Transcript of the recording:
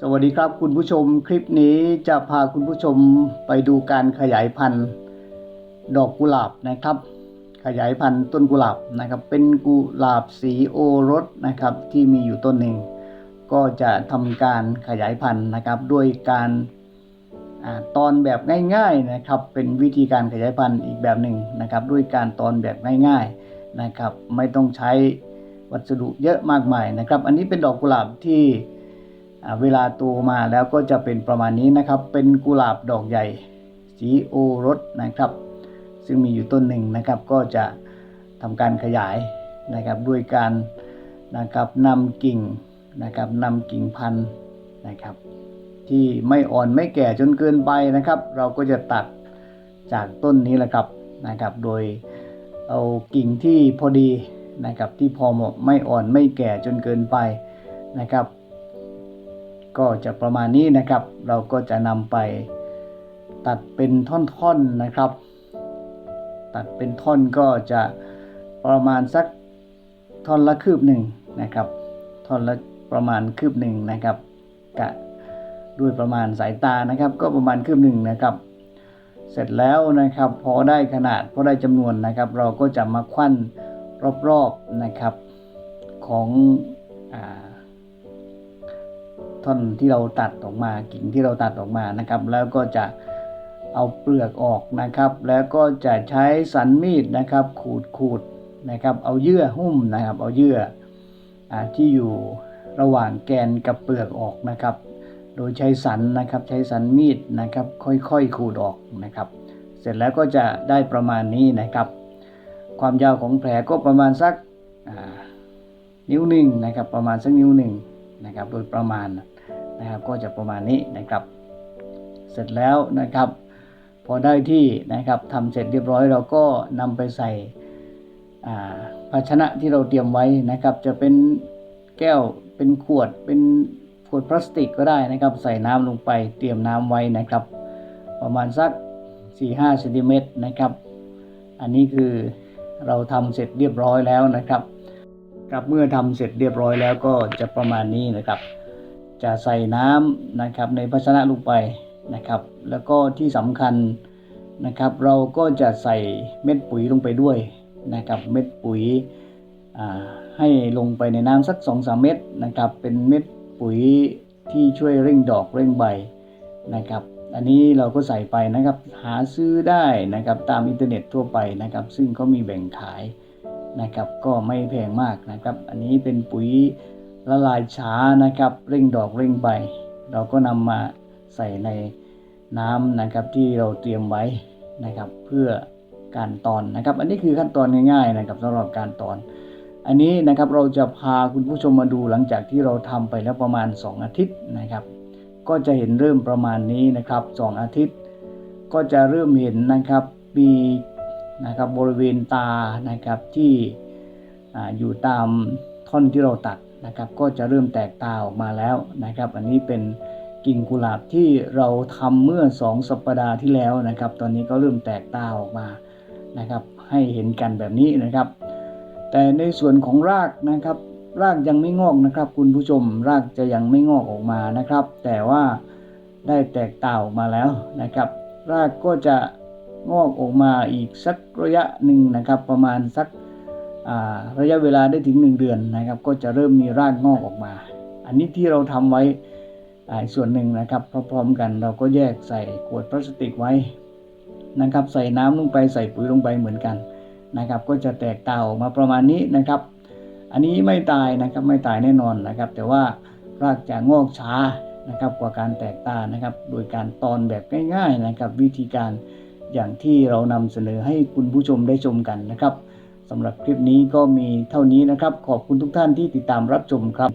สวัสดีครับคุณผู้ชมคลิปนี้จะพาคุณผู้ชมไปดูการขยายพันธุ์ดอกกุหลาบนะครับ ขยายพันธุ์ต้นกุหลาบนะครับ เป็นกุหลาบสีโอรสนะครับที่มีอยู่ต้นหนึ่ง ก็จะทำการขยายพันธุ์นะครับด้วยการอตอนแบบง่ายๆนะครับ เป็นวิธีการขยายพันธุ์อีกแบบหนึ่งนะครับ ด้วยการตอนแบบง่ายๆนะครับ ไม่ต้องใช้วัสดุเยอะมากมายนะครับ อันนี้เป็นดอกกุหลาบที่ เวลาโตมาแล้วก็จะเป็นประมาณนี้นะครับ เป็นกุหลาบดอกใหญ่ สีโอรสนะครับ ซึ่งมีอยู่ต้นหนึ่งนะครับ ก็จะทำการขยายนะครับด้วยการนะครับนำกิ่งนะครับนำกิ่งพันธุ์นะครับ ที่ไม่อ่อนไม่แก่จนเกินไปนะครับ เราก็จะตัดจากต้นนี้แหละครับนะครับ โดยเอากิ่งที่พอดีนะครับที่พอเหมาะไม่อ่อนไม่แก่จนเกินไปนะครับ ก็จะประมาณนี้นะครับ เราก็จะนำไปตัดเป็นท่อนๆนะครับ ตัดเป็นท่อนก็จะประมาณสักท่อนละคืบหนึ่งนะครับ ท่อนละประมาณคืบหนึ่งนะครับกะด้วยประมาณสายตานะครับ ก็ประมาณคืบหนึ่งนะครับ เสร็จแล้วนะครับ พอได้ขนาดพอได้จำนวนนะครับ เราก็จะมาควันรอบๆนะครับของอ่า ท่อนที่เราตัดออกมากิ่งที่เราตัดออกมานะครับ แล้วก็จะเอาเปลือกออกนะครับ แล้วก็จะใช้สันมีดนะครับขูดขูดนะครับ เอาเยื่อหุ้มนะครับ เอาเยื่ออที่อยู่ระหว่างแกนกับเปลือกออกนะครับ โดยใช้สันนะครับ ใช้สันมีดนะครับ ค่อยๆขูดออกนะครับ เสร็จแล้วก็จะได้ประมาณนี้นะครับ ความยาวของแผลก็ประมาณสักนิ้วหนึ่งนะครับ ประมาณสักนิ้วหนึ่ง นะครับโดยประมาณนะครับก็จะประมาณนี้นะครับ เสร็จแล้วนะครับ พอได้ที่นะครับทำเสร็จเรียบร้อยเราก็นำไปใส่ภาชนะที่เราเตรียมไว้นะครับ จะเป็นแก้วเป็นขวดเป็นขวดพลาสติกก็ได้นะครับ ใส่น้ำลงไปเตรียมน้ำไว้นะครับ ประมาณสัก 4-5เซนติเมตรนะครับ อันนี้คือเราทำเสร็จเรียบร้อยแล้วนะครับ ครับเมื่อทำเสร็จเรียบร้อยแล้วก็จะประมาณนี้นะครับ จะใส่น้ำนะครับในภาชนะลงไปนะครับ แล้วก็ที่สำคัญนะครับ เราก็จะใส่เม็ดปุ๋ยลงไปด้วยนะครับ เม็ดปุ๋ยให้ลงไปในน้ำสัก2อสเม็ดนะครับ เป็นเม็ดปุ๋ยที่ช่วยเร่งดอกเร่งใบนะครับ อันนี้เราก็ใส่ไปนะครับ หาซื้อได้นะครับตามอินเทอร์เน็ตทั่วไปนะครับ ซึ่งเขามีแบ่งขาย นะครับ ก็ไม่แพงมากนะครับ อันนี้เป็นปุ๋ยละลายช้านะครับ เร่งดอกเร่งใบ เราก็นำมาใส่ในน้ำนะครับที่เราเตรียมไว้นะครับ เพื่อการตอนนะครับ อันนี้คือขั้นตอนง่ายๆนะครับสำหรับการตอน อันนี้นะครับเราจะพาคุณผู้ชมมาดูหลังจากที่เราทำไปแล้วประมาณ 2 อาทิตย์นะครับ ก็จะเห็นเริ่มประมาณนี้นะครับ 2 อาทิตย์ ก็จะเริ่มเห็นนะครับมี นะครับบริเวณตานะครับที่ออยู่ตามท่อนที่เราตัดนะครับ ก็จะเริ่มแตกตาออกมาแล้วนะครับ อันนี้เป็นกิ่งกุหลาบที่เราทำเมื่อ 2 สัปดาห์ที่แล้วนะครับ ตอนนี้ก็เริ่มแตกตาออกมานะครับ ให้เห็นกันแบบนี้นะครับ แต่ในส่วนของรากนะครับ รากยังไม่งอกนะครับ คุณผู้ชมรากจะยังไม่งอกออกมานะครับ แต่ว่าได้แตกตาออกมาแล้วนะครับ รากก็จะ งอกออกมาอีกสักระยะหนึ่งนะครับ ประมาณสักระยะเวลาได้ถึง 1 เดือนนะครับ ก็จะเริ่มมีรากงอกออกมา อันนี้ที่เราทำไว้ส่วนหนึ่งนะครับพร้อมๆกันเราก็แยกใส่ขวดพลาสติกไว้นะครับ ใส่น้ำลงไปใส่ปุ๋ยลงไปเหมือนกันนะครับ ก็จะแตกตาออกมาประมาณนี้นะครับ อันนี้ไม่ตายนะครับไม่ตายแน่นอนนะครับ แต่ว่ารากจะงอกช้านะครับกว่าการแตกตานะครับ โดยการตอนแบบง่าย ๆนะครับ วิธีการ อย่างที่เรานำเสนอให้คุณผู้ชมได้ชมกันนะครับสำหรับคลิปนี้ก็มีเท่านี้นะครับ ขอบคุณทุกท่านที่ติดตามรับชมครับ